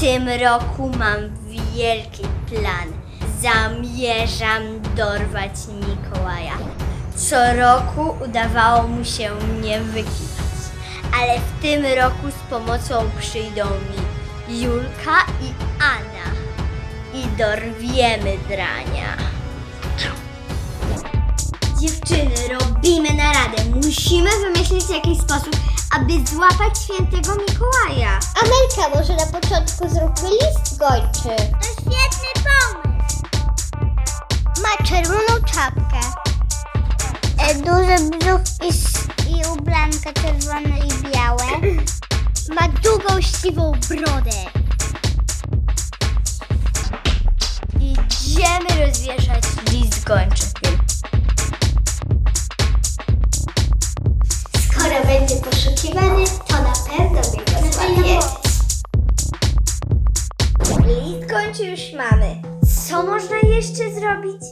tym roku mam wielki plan. Zamierzam dorwać Mikołaja. Co roku udawało mu się mnie wykipać, ale w tym roku z pomocą przyjdą mi Julka i Anna i dorwiemy drania. Dziewczyny, robimy naradę. Musimy wymyślić jakiś sposób, aby złapać świętego Mikołaja. Amelka, może na początku zróbmy list gończy. To świetny pomysł. Ma czerwoną czapkę. E, duży brzuch i, s- i ubranka czerwone i białe. Ma długą, siwą brodę. Idziemy rozwieszać list gończy. Jeszcze zrobić,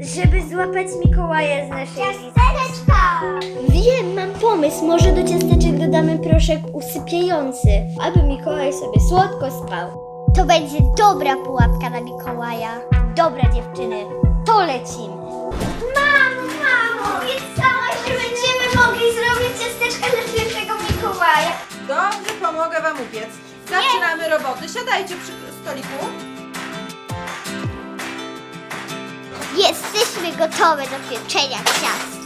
żeby złapać Mikołaja z naszej listy? Ciasteczka! Wiem, mam pomysł. Może do ciasteczek dodamy proszek usypiający, aby Mikołaj sobie słodko spał. To będzie dobra pułapka na Mikołaja. Dobra dziewczyny, to lecimy. Mamo, mamo, obiecałaś, że będziemy mogli zrobić ciasteczka dla świętego Mikołaja. Dobrze, pomogę wam upiec. Zaczynamy roboty. Siadajcie przy stoliku. Jesteśmy gotowe do pieczenia ciast.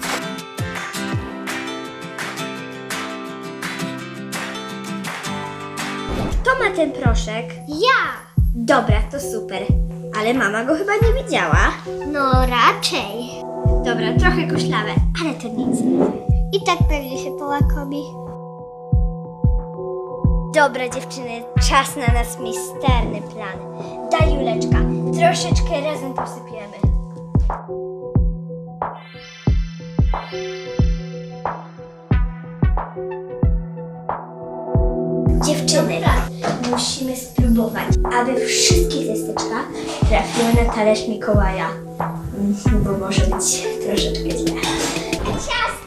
Kto ma ten proszek? Ja! Dobra, to super. Ale mama go chyba nie widziała. No raczej. Dobra, trochę koślawe, ale to nic. I tak pewnie się połakomi. Dobra dziewczyny, czas na nas misterny plan. Daj Juleczka, troszeczkę razem posypiemy. Dziewczyny, musimy spróbować, aby wszystkie ciasteczka trafiły na talerz Mikołaja. Mm, Bo może być troszeczkę źle. Ciastka,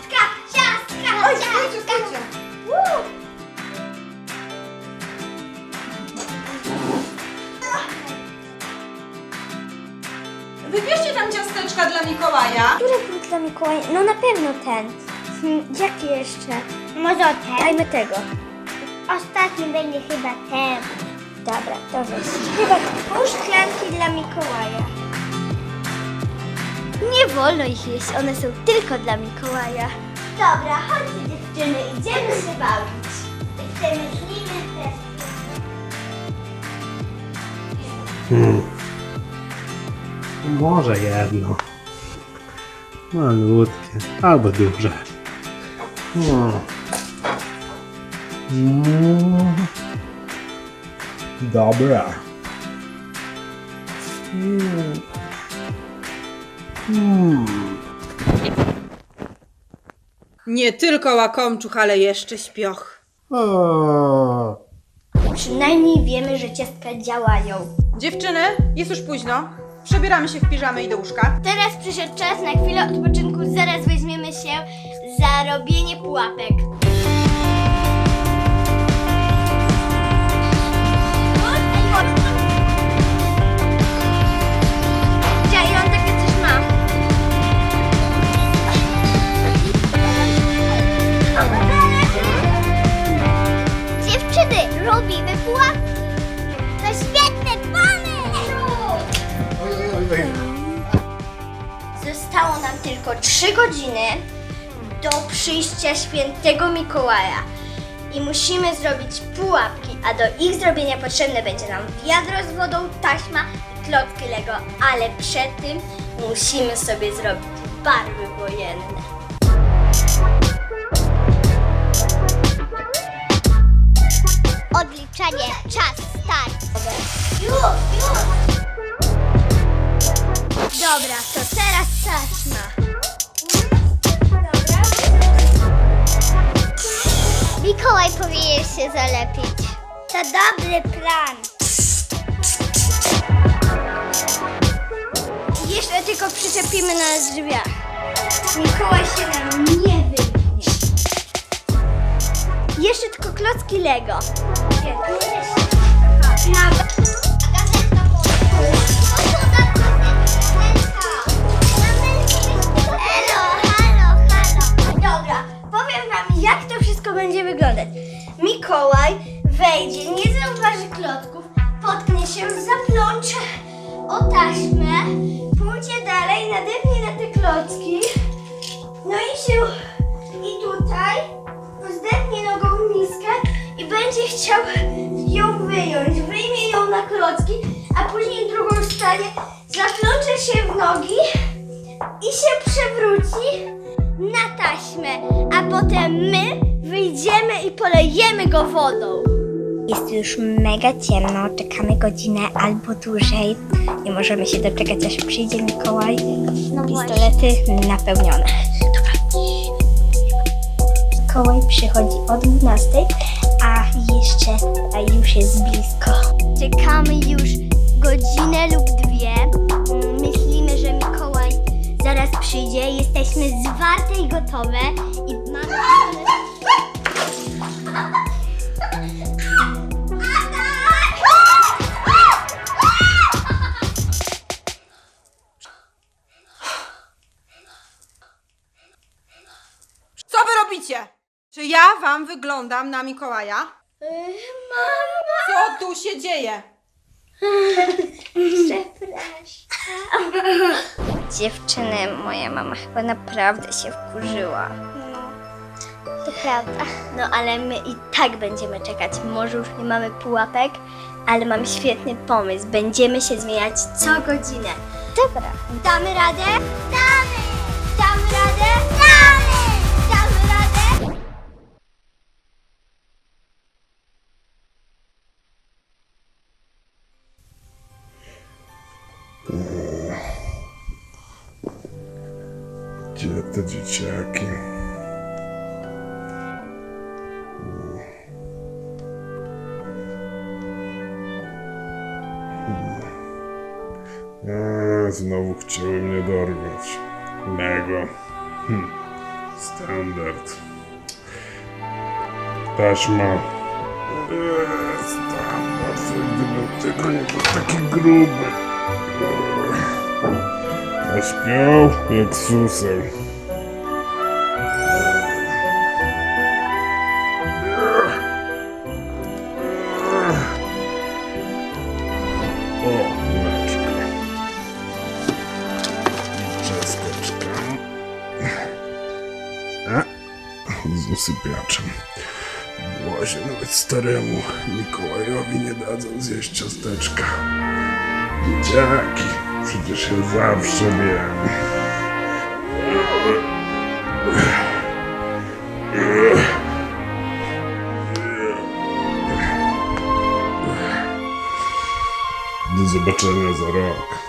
Ciasteczka dla Mikołaja. Który punkt dla Mikołaja? No na pewno ten. Hmm, jaki jeszcze? Może ten? Dajmy tego. Ostatni będzie chyba ten. Dobra, to weź. Chyba szklanki dla Mikołaja. Nie wolno ich jeść, one są tylko dla Mikołaja. Dobra, chodźcie dziewczyny, idziemy się bawić. Przemyślimy też. Hmm. Może jedno. Malutkie. Albo duże. Hmm. Mm. Dobra. Mm. Mm. Nie tylko łakomczuch, ale jeszcze śpioch. O. Przynajmniej wiemy, że ciastka działają. Dziewczyny, jest już późno. Przebieramy się w piżamy i do łóżka. Teraz przyszedł czas na chwilę odpoczynku. Zaraz weźmiemy się za robienie pułapek. Przyjścia świętego Mikołaja. I musimy zrobić pułapki, a do ich zrobienia potrzebne będzie nam wiadro z wodą, taśma i klocki Lego, ale przed tym musimy sobie zrobić barwy wojenne. Odliczanie, czas, start. Dobra, to teraz Powinien się zalepić. To dobry plan. Jeszcze tylko przyczepimy na drzwiach. Mikołaj się nam nie wymknie. Jeszcze tylko klocki Lego. Gdzie o taśmę, pójdzie dalej, nadepnie na te klocki, no i się i tutaj zdepnie nogą w miskę i będzie chciał ją wyjąć. Wyjmie ją na klocki, a później drugą stanie, zaplącze się w nogi i się przewróci na taśmę, a potem my wyjdziemy i polejemy go wodą. Jest już mega ciemno, czekamy godzinę albo dłużej. Nie możemy się doczekać, aż przyjdzie Mikołaj. No Pistolety napełnione. Dobra. Mikołaj przychodzi o 12, a jeszcze a już jest blisko. Czekamy już godzinę lub dwie. Myślimy, że Mikołaj zaraz przyjdzie. Jesteśmy zwarte i gotowe i mamy. Czy ja wam wyglądam na Mikołaja? Co tu się dzieje? Dziewczyny, moja mama chyba naprawdę się wkurzyła. To prawda. No ale my i tak będziemy czekać. Może już nie mamy pułapek, ale mam świetny pomysł. Będziemy się zmieniać co godzinę. Dobra. Damy radę? Damy! Damy radę? Te dzieciaki? A, znowu chciały mnie dorwać. Mego. Hm. Standard. Taśma. Eee, Standard. Gdybym tylko nie był taki gruby. Zaśpiał jak suseł. Z usypiaczem. Błazie nawet staremu Mikołajowi nie dadzą zjeść ciasteczka. Dzieciaki, przecież ja zawsze wiem. Do zobaczenia za rok.